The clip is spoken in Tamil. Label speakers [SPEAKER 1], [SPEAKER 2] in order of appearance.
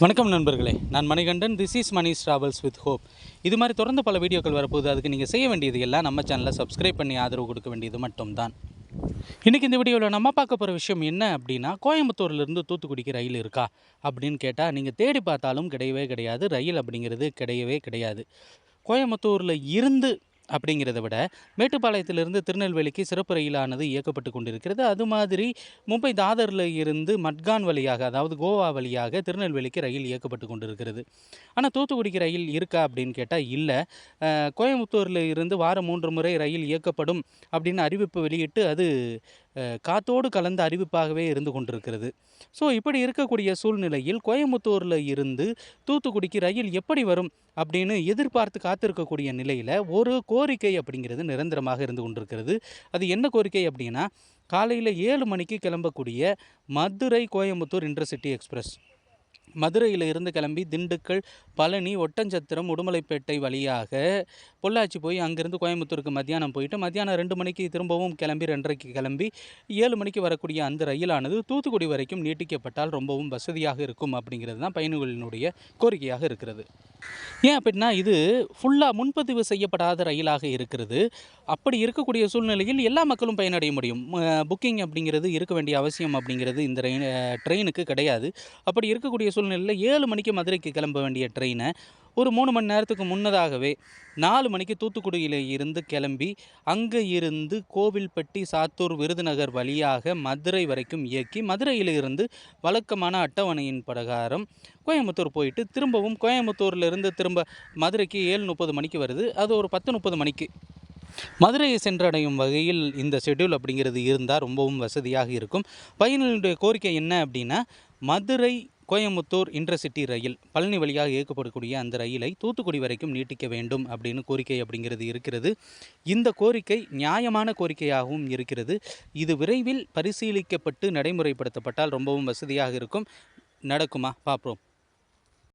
[SPEAKER 1] வணக்கம் நண்பர்களே. நான் Manikandan. This is Mani travels with hope இது மாதிரி தொடர்ந்து பல வீடியோக்கள் வரப்போகுது. அதுக்கு நீங்கள் செய்ய வேண்டியது எல்லாம் நம்ம சேனலை சப்ஸ்கிரைப் பண்ணி ஆதரவு கொடுக்க வேண்டியது மட்டும்தான். இன்றைக்கி இந்த வீடியோவில் நம்ம பார்க்க போகிற விஷயம் என்ன அப்படின்னா கோயம்புத்தூர்லேருந்து தூத்துக்குடிக்கு ரயில் இருக்கா அப்படின்னு கேட்டால் நீங்கள் தேடி பார்த்தாலும் கிடையவே கிடையாது. ரயில் அப்படிங்கிறது கிடையவே கிடையாது. கோயம்புத்தூரில் இருந்து அப்படிங்கிறத விட மேட்டுப்பாளையத்திலிருந்து திருநெல்வேலிக்கு சிறப்பு ரயிலானது இயக்கப்பட்டு கொண்டிருக்கிறது. அது மாதிரி மும்பை தாதரில் இருந்து மட்கான் வழியாக அதாவது கோவா வழியாக திருநெல்வேலிக்கு ரயில் இயக்கப்பட்டு கொண்டிருக்கிறது. ஆனால் தூத்துக்குடிக்கு ரயில் இருக்கா அப்படின்னு கேட்டால் இல்லை. கோயம்புத்தூரில் இருந்து வாரம் மூன்று முறை ரயில் இயக்கப்படும் அப்படின்னு அறிவிப்பு வெளியிட்டு அது காத்தோடு கலந்த அறிவிப்பாகவே இருந்து கொண்டிருக்கிறது. ஸோ இப்படி இருக்கக்கூடிய சூழ்நிலையில் கோயம்புத்தூரில் இருந்து தூத்துக்குடிக்கு ரயில் எப்படி வரும் அப்படின்னு எதிர்பார்த்து காத்திருக்கக்கூடிய நிலையில் ஒரு கோரிக்கை அப்படிங்கிறது நிரந்தரமாக இருந்து கொண்டிருக்கிறது. அது என்ன கோரிக்கை அப்படின்னா காலையில் ஏழு மணிக்கு கிளம்பக்கூடிய மதுரை கோயம்புத்தூர் இன்டர்சிட்டி எக்ஸ்பிரஸ். மதுரையில் இருந்து கிளம்பி திண்டுக்கல் பழனி ஒட்டஞ்சத்திரம் உடுமலைப்பேட்டை வழியாக பொள்ளாச்சி போய் அங்கேருந்து கோயம்புத்தூருக்கு மத்தியானம் போயிட்டு மத்தியானம் ரெண்டு மணிக்கு திரும்பவும் கிளம்பி ரெண்டரைக்கு கிளம்பி ஏழு மணிக்கு வரக்கூடிய அந்த ரயிலானது தூத்துக்குடி வரைக்கும் நீட்டிக்கப்பட்டால் ரொம்பவும் வசதியாக இருக்கும் அப்படிங்கிறது தான் பயணிகளினுடைய கோரிக்கையாக இருக்கிறது. ஏன் அப்படின்னா இது ஃபுல்லாக முன்பதிவு செய்யப்படாத ரயிலாக இருக்கிறது. அப்படி இருக்கக்கூடிய சூழ்நிலையில் எல்லா மக்களும் பயனடைய முடியும். புக்கிங் அப்படிங்கிறது இருக்க வேண்டிய அவசியம் அப்படிங்கிறது இந்த ரயில் ட்ரெயினுக்கு கிடையாது. அப்படி இருக்கக்கூடிய சூழ்நிலையில் ஏழு மணிக்கு மதுரைக்கு கிளம்ப வேண்டிய ட்ரெயினை ஒரு மூணு மணி நேரத்துக்கு முன்னதாகவே நாலு மணிக்கு தூத்துக்குடியில் இருந்து கிளம்பி அங்கே இருந்து கோவில்பட்டி சாத்தூர் விருதுநகர் வழியாக மதுரை வரைக்கும் இயக்கி மதுரையில் இருந்து வழக்கமான அட்டவணையின் பிரகாரம் கோயம்புத்தூர் போயிட்டு திரும்பவும் கோயம்புத்தூர்லேருந்து திரும்ப மதுரைக்கு ஏழு முப்பது மணிக்கு வருது. அது ஒரு பத்து முப்பது மணிக்கு. மதுரையை சென்றடையும் வகையில் இந்த ஷெட்யூல் அப்படிங்கிறது இருந்தால் ரொம்பவும் வசதியாக இருக்கும். பயணிகளுடைய கோரிக்கை என்ன அப்படின்னா மதுரை கோயம்புத்தூர் இன்டர்சிட்டி ரயில் பழனி வழியாக இயக்கப்படக்கூடிய அந்த ரயிலை தூத்துக்குடி வரைக்கும் நீட்டிக்க வேண்டும் அப்படின்னு கோரிக்கை அப்படிங்கிறது இருக்கிறது. இந்த கோரிக்கை நியாயமான கோரிக்கையாகவும் இருக்கிறது. இது விரைவில் பரிசீலிக்கப்பட்டு நடைமுறைப்படுத்தப்பட்டால் ரொம்பவும் வசதியாக இருக்கும். நடக்குமா? பார்ப்போம்.